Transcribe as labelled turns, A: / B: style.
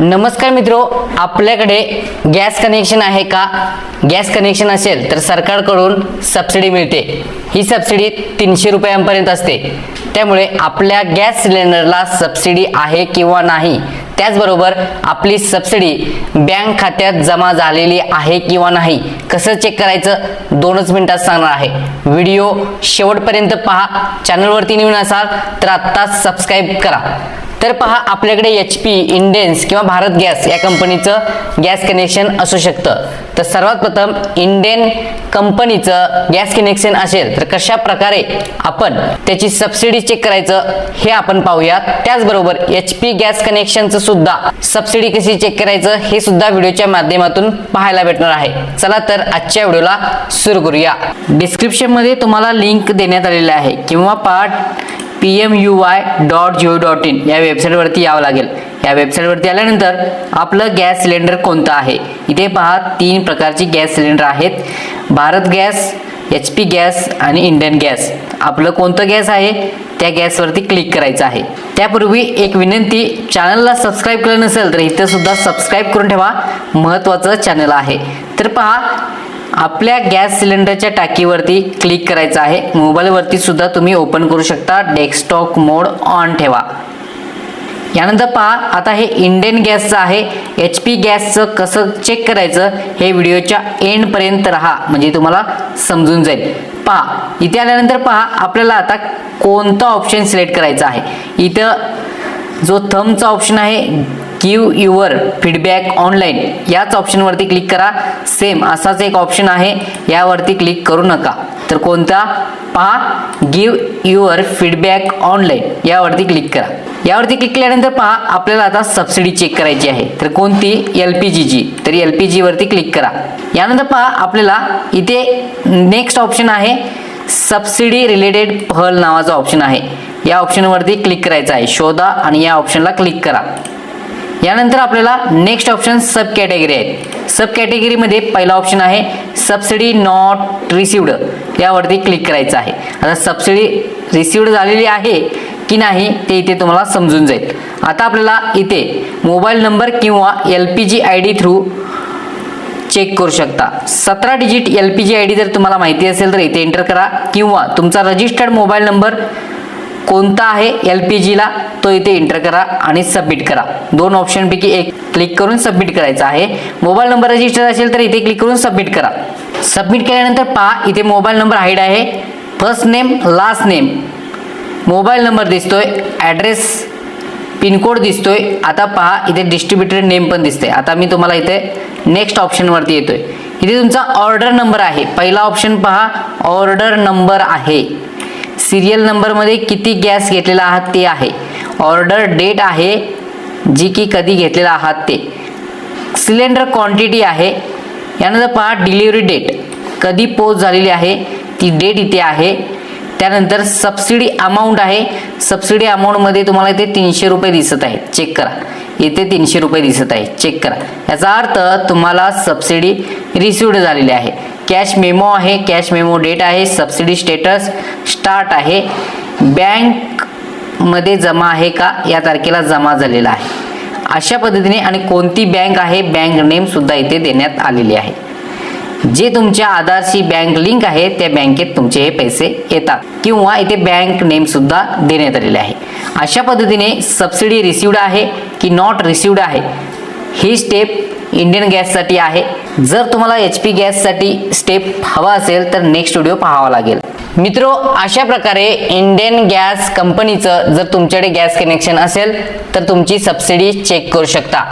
A: नमस्कार मित्रो आपल्याकडे गॅस कनेक्शन आहे का? गॅस कनेक्शन असेल तर सरकारकडून सबसिडी मिळते. ही सबसिडी तीनशे रुपयांपर्यंत असते. त्यामुळे आपल्या गॅस सिलेंडरला सबसिडी आहे किंवा नाही त्याचबरोबर आपली सबसिडी बँक खात्यात जमा झालेली आहे किंवा नाही कसं चेक करायचं? दोनच मिनिटात सांगणार आहे. व्हिडिओ शेवटपर्यंत पहा. चॅनलवरती नवीन असाल तर आत्ताच सबस्क्राईब करा. तर पहा आपल्याकडे एच पी इंडेन्स किंवा भारत गॅस या कंपनीचं गॅस कनेक्शन असू शकतं. तर सर्वात प्रथम इंडियन कंपनीचं गॅस कनेक्शन असेल तर कशा प्रकारे आपण त्याची सबसिडी चेक करायचं हे आपण पाहूयात त्याचबरोबर एच पी गॅस कनेक्शनचं सुद्धा सबसिडी कशी चेक करायचं हे सुद्धा व्हिडिओच्या माध्यमातून पाहायला भेटणार आहे. चला तर आजच्या व्हिडिओला सुरू करूया. डिस्क्रिप्शनमध्ये तुम्हाला लिंक देण्यात आलेली आहे. किंवा part P M U Y dot Jio dot in या वेबसाईटवरती यावं लागेल. या वेबसाईटवरती आल्यानंतर आपलं गॅस सिलेंडर कोणतं आहे? इथे पहा तीन प्रकारची गॅस सिलेंडर आहेत. Bharat gas H P gas आणि इंडियन गॅस. आपलं कोणतं गॅस आहे? त्या गॅसवरती क्लिक करायचं आहे. त्यापूर्वी एक विनंती चॅनलला सबस्क्राईब केलं नसेल तर इथं सुद्धा सबस्क्राईब करून ठेवा. महत्त्वाचं चॅनल आहे. तर पहा आपल्या गॅस सिलेंडरच्या टाकीवरती क्लिक करायचं आहे. मोबाईलवरती सुद्धा तुम्ही ओपन करू शकता. डेस्कटॉप मोड ऑन ठेवा. यानंतर पहा आता हे इंडियन गॅसचं आहे. एच पी गॅसचं कसं चेक करायचं हे व्हिडिओच्या एंडपर्यंत राहा. म्हणजे तुम्हाला समजून जाईल. पहा इथे आल्यानंतर पहा आपल्याला आता कोणता ऑप्शन सिलेक्ट करायचा आहे. इथं जो थमचा ऑप्शन आहे गिव युअर फीडबॅक ऑनलाईन. याच ऑप्शनवरती क्लिक करा. सेम असाच एक ऑप्शन आहे. यावरती क्लिक करू नका. तर कोणता? पहा. Give your feedback online. यावरती क्लिक करा. यावरती क्लिक केल्यानंतर पहा आपल्याला आता सबसिडी चेक करायची आहे. तर कोणती? एल पी जीची तर एल पी जीवरती क्लिक करा. यानंतर पहा आपल्याला इथे नेक्स्ट ऑप्शन आहे. सबसिडी रिलेटेड पहल नावाचा ऑप्शन आहे. या ऑप्शनवरती क्लिक करायचं आहे. शोधा आणि या ऑप्शनला क्लिक करा. यानंतर आपल्याला नेक्स्ट ऑप्शन सब कॅटेगरी आहे. सब कॅटेगरीमध्ये पहिला ऑप्शन आहे सबसिडी नॉट रिसिवड यावरती क्लिक करायचं आहे. आता सबसिडी रिसिवड झालेली आहे की नाही ते इथे तुम्हाला समजून जाईल. आता आपल्याला इथे मोबाईल नंबर किंवा L P G I D through check करू शकता. सतरा digit L P G I D जर तुम्हाला माहिती असेल तर इथे एंटर करा. किंवा तुमचा रजिस्टर्ड मोबाईल नंबर कोणता आहे? एल पी जीला तो इथे एंटर करा आणि सबमिट करा. दोन ऑप्शनपैकी एक क्लिक करून सबमिट करायचा आहे. मोबाईल नंबर रजिस्टर असेल तर इथे क्लिक करून सबमिट करा. सबमिट केल्यानंतर पहा इथे मोबाईल नंबर हाईड आहे. First name last name mobile number दिसतोय ॲड्रेस पिनकोड दिसतोय. आता पहा इथे डिस्ट्रीब्युटेड नेम पण दिसते आता मी तुम्हाला इथे नेक्स्ट ऑप्शनवरती येतोय. इथे तुमचा ऑर्डर नंबर आहे. पहिला ऑप्शन पहा ऑर्डर नंबर आहे. सिरियल नंबरमध्ये किती गॅस घेतलेला आहात ते आहे. ऑर्डर डेट आहे जी की कधी घेतलेला आहात ते. सिलेंडर क्वांटिटी आहे यानंतर पहा डिलिव्हरी डेट. कधी पोच झालेली आहे ती डेट इथे आहे. त्यानंतर सबसिडी अमाऊंट आहे. सबसिडी अमाऊंटमध्ये तुम्हाला इथे तीनशे रुपये दिसत आहे चेक करा. इथे तीनशे रुपये दिसत आहे चेक करा. याचा अर्थ तुम्हाला सबसिडी रिसिवड झालेली आहे. कॅश मेमो आहे कॅश मेमो डेट आहे सबसिडी स्टेटस स्टार्ट आहे. बँकमध्ये जमा आहे का? या तारखेला जमा झालेला आहे. अशा पद्धतीने आणि कोणती बँक आहे? बँक नेमसुद्धा इथे देण्यात आलेली आहे. जे तुमच्या आधारशी बँक लिंक आहे त्या बँकेत तुमचे हे पैसे येतात किंवा इथे बँक नेम सुद्धा देण्यात आलेले आहे. अशा पद्धतीने सबसिडी रिसिवड आहे की नॉट रिसिवड आहे? ही स्टेप इंडियन गॅससाठी आहे. जर तुम्हाला एच पी गॅससाठी स्टेप हवा असेल तर नेक्स्ट व्हिडिओ पाहावा लागेल. मित्रो अशा प्रकारे इंडियन गॅस कंपनीचं जर तुमच्याकडे गॅस कनेक्शन असेल तर तुमची सबसिडी चेक करू शकता.